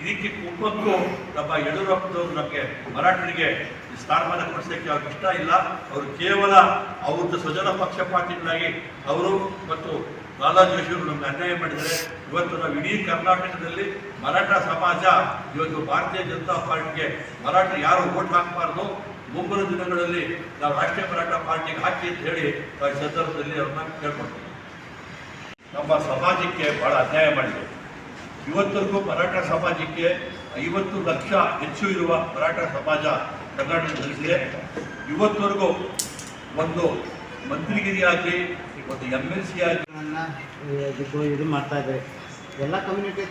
ಇದಕ್ಕೆ ಕುಟುಂಬಕ್ಕೂ ನಮ್ಮ ಯಡಿಯೂರಪ್ಪನವರು ನಮಗೆ ಮರಾಠರಿಗೆ ಸ್ಥಾನಮಾನ ಕೊಡಿಸೋಕ್ಕೆ ಅವ್ರಿಗೆ ಇಷ್ಟ ಇಲ್ಲ. ಅವರು ಕೇವಲ ಅವ್ರದ್ದು ಸ್ವಜನ ಪಕ್ಷಪಾತಿಗಳಾಗಿ ಅವರು ಮತ್ತು ಲಾಲಾ ಜೋಶಿಯವರು ನಮ್ಗೆ ಅನ್ಯಾಯ ಮಾಡಿದರೆ ಇವತ್ತು ನಾವು ಇಡೀ ಕರ್ನಾಟಕದಲ್ಲಿ ಮರಾಠ ಸಮಾಜ, ಇವತ್ತು ಭಾರತೀಯ ಜನತಾ ಪಾರ್ಟಿಗೆ ಮರಾಠ ಯಾರು ಓಟ್ ಹಾಕಬಾರ್ದು, ಮುಂಬರುವ ದಿನಗಳಲ್ಲಿ ನಾವು ರಾಷ್ಟ್ರೀಯ ಮರಾಠ ಪಾರ್ಟಿಗೆ ಹಾಕಿ ಅಂತ ಹೇಳಿ ಸಂದರ್ಭದಲ್ಲಿ ಅವ್ರನ್ನ ಕೇಳ್ಕೊಳ್ತೀವಿ. ನಮ್ಮ ಸಮಾಜಕ್ಕೆ ಬಹಳ ಅನ್ಯಾಯ ಮಾಡಿದೆ ಇವತ್ತರೆಗೂ ಮರಾಠ ಸಮಾಜಕ್ಕೆ ಐವತ್ತು ಲಕ್ಷ ಹೆಚ್ಚು ಇರುವ ಮರಾಠ ಸಮಾಜ ಕರ್ನಾಟಕದಲ್ಲಿದೆ ಇವತ್ತರೆಗೂ ಒಂದು ಮಂತ್ರಿಗಿರಿ ಆಗಲಿ ಒಂದು ಎಂ ಎಲ್ ಸಿ ಆಗಲಿ ಗಳನ್ನ ಇದು ಮಾಡ್ತಾ ಇದ್ದಾರೆ. ಎಲ್ಲ ಕಮ್ಯುನಿಟಿ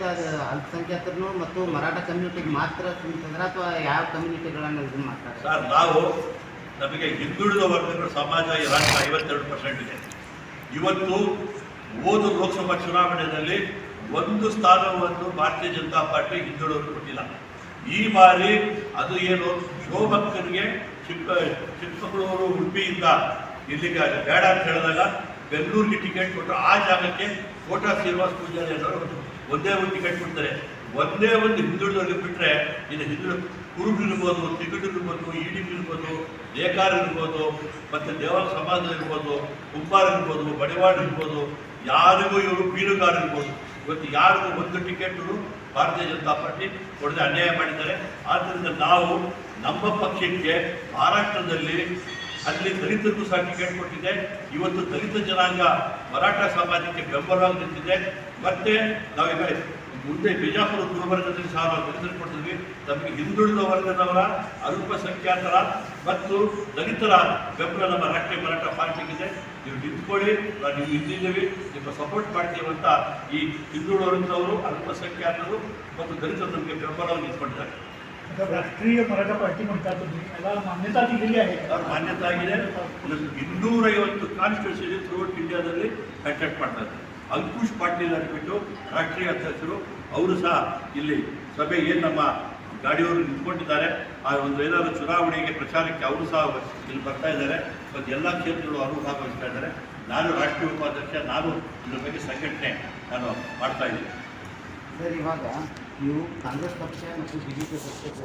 ಅಲ್ಪಸಂಖ್ಯಾತರು ಮತ್ತು ಮರಾಠ ಕಮ್ಯುನಿಟಿಗೆ ಮಾತ್ರ ಅಂತಂದ್ರೆ ಅಥವಾ ಯಾವ ಕಮ್ಯುನಿಟಿಗಳನ್ನು ಇದು ಮಾಡ್ತಾರೆ? ಸರ್ ನಾವು ನಮಗೆ ಹಿಂದುಳಿದ ವರ್ಗಗಳ ಸಮಾಜ ಈ ರಾಷ್ಟ್ರ ಐವತ್ತೆರಡು ಪರ್ಸೆಂಟ್ ಇದೆ. ಇವತ್ತು ಓದು ಲೋಕಸಭಾ ಚುನಾವಣೆಯಲ್ಲಿ ಒಂದು ಸ್ಥಾನವನ್ನು ಭಾರತೀಯ ಜನತಾ ಪಾರ್ಟಿ ಹಿಂದುಳಿದವರು ಕೊಟ್ಟಿಲ್ಲ. ಈ ಬಾರಿ ಅದು ಏನು ಶೋಭಕ್ಕನಿಗೆ ಚಿಕ್ಕ, ಚಿಕ್ಕಮಗಳೂರು ಉಡುಪಿಯಿಂದ ಇಲ್ಲಿಗೆ ಬೇಡ ಅಂತ ಹೇಳಿದಾಗ ಬೆಂಗಳೂರಿಗೆ ಟಿಕೆಟ್ ಕೊಟ್ಟರು. ಆ ಜಾಗಕ್ಕೆ ಕೋಟಾ ಶ್ರೀನಿವಾಸ ಪೂಜಾರಿ ಅನ್ನೋರು ಒಂದೇ, ಒಂದು ಟಿಕೆಟ್ ಕೊಡ್ತಾರೆ. ಒಂದೇ ಒಂದು ಹಿಂದುಳಿದವ್ರಿಗೆ ಬಿಟ್ಟರೆ ಇದು ಹಿಂದುಳಿದ ಕುರುಬಿರ್ಬೋದು ಇರ್ಬೋದು ತಿಗಡು ಇರ್ಬೋದು ಈಡಿ ಇರ್ಬೋದು, ನೇಕಾರ ಇರ್ಬೋದು, ಮತ್ತು ದೇವರ ಸಮಾಜ ಇರ್ಬೋದು, ಕುಂಬಾರ ಇರ್ಬೋದು ಬಡಿವಾಡ ಇರ್ಬೋದು, ಯಾರಿಗೂ ಇವರು ಮೀನುಗಾರ ಇರ್ಬೋದು. ಇವತ್ತು ಯಾರಿಗೂ ಒಂದು ಟಿಕೆಟ್ ಭಾರತೀಯ ಜನತಾ ಪಾರ್ಟಿ ಕೊಡದೆ ಅನ್ಯಾಯ ಮಾಡಿದ್ದಾರೆ. ಆದ್ದರಿಂದ ನಾವು ನಮ್ಮ ಪಕ್ಷಕ್ಕೆ ಮಹಾರಾಷ್ಟ್ರದಲ್ಲಿ ಅಲ್ಲಿ ದಲಿತರಿಗೂ ಸಹ ಟಿಕೆಟ್ ಕೊಟ್ಟಿದೆ. ಇವತ್ತು ದಲಿತ ಜನಾಂಗ ಮರಾಠ ಸಮಾಜಕ್ಕೆ ಬೆಂಬಲವಾಗಿ ನಿಂತಿದೆ ಮತ್ತೆ ನಾವೀಗ ಮುಂದೆ ಬಿಜಾಪುರ ಗುಲ್ಬರ್ಗದಲ್ಲಿ ಸಹ ನಾವು ತಮಗೆ ನಮಗೆ ಹಿಂದುಳಿದ ವರ್ಗದವರ ಅಲ್ಪಸಂಖ್ಯಾತರ ಮತ್ತು ದಲಿತರ ಬೆಂಬಲ ನಮ್ಮ ರಾಷ್ಟ್ರೀಯ ಮರಾಠ ಪಾರ್ಟಿಗಿದೆ ನೀವು ನಿಂತ್ಕೊಳ್ಳಿ ನಾವು ನೀವು ಇಲ್ಲಿದ್ದೀವಿ ನಿಮ್ಮ ಸಪೋರ್ಟ್ ಮಾಡ್ತೀವಂತ ಈ ಹಿಂದುಳಿದವರು ಅಲ್ಪಸಂಖ್ಯಾತರು ಮತ್ತು ದಲಿತರು ನಮಗೆ ಬೆಂಬಲವನ್ನು ನಿಂತ್ಕೊಂಡಿದ್ದಾರೆ ರಾಷ್ಟ್ರೀಯ ಮರಾಠ ಪಾರ್ಟಿ ಮಾಡ್ತಾ ಎಲ್ಲ ಮಾನ್ಯತಾ ಮಾನ್ಯತೆ ಆಗಿದೆ. ಇನ್ನೂರೈವತ್ತು ಕಾನ್ಸ್ಟಿಟ್ಯೂಷನ್ ಥ್ರೂಔಟ್ ಇಂಡಿಯಾದಲ್ಲಿ ಅಟ್ಯಾಕ್ಟ್ ಮಾಡ್ತಾ ಇದ್ದಾರೆ. ಅಂಕುಶ್ ಪಾಟೀಲ್ ಅಂದ್ಬಿಟ್ಟು ರಾಷ್ಟ್ರೀಯ ಅಧ್ಯಕ್ಷರು, ಅವರು ಸಹ ಇಲ್ಲಿ ಸಭೆ ಏನು ನಮ್ಮ ಗಾಡಿಯವರು ನಿಂತ್ಕೊಂಡಿದ್ದಾರೆ, ಆ ಒಂದು ಏನಾದರೂ ಚುನಾವಣೆಗೆ ಪ್ರಚಾರಕ್ಕೆ ಅವರು ಸಹ ಇಲ್ಲಿ ಬರ್ತಾ ಇದ್ದಾರೆ. ಮತ್ತು ಎಲ್ಲ ಕ್ಷೇತ್ರಗಳು ಅವರು ಭಾಗವಹಿಸ್ತಾ ಇದ್ದಾರೆ. ನಾನು ರಾಷ್ಟ್ರೀಯ ಉಪಾಧ್ಯಕ್ಷ, ನಾನು ಇದ್ರ ಬಗ್ಗೆ ಸಂಘಟನೆ ನಾನು ಮಾಡ್ತಾ ಇದ್ದೀನಿ. ಸರ್, ಇವಾಗ ನೀವು ಕಾಂಗ್ರೆಸ್ ಪಕ್ಷ ಮತ್ತು ಬಿ ಜೆ ಪಿ ಪಕ್ಷಕ್ಕೆ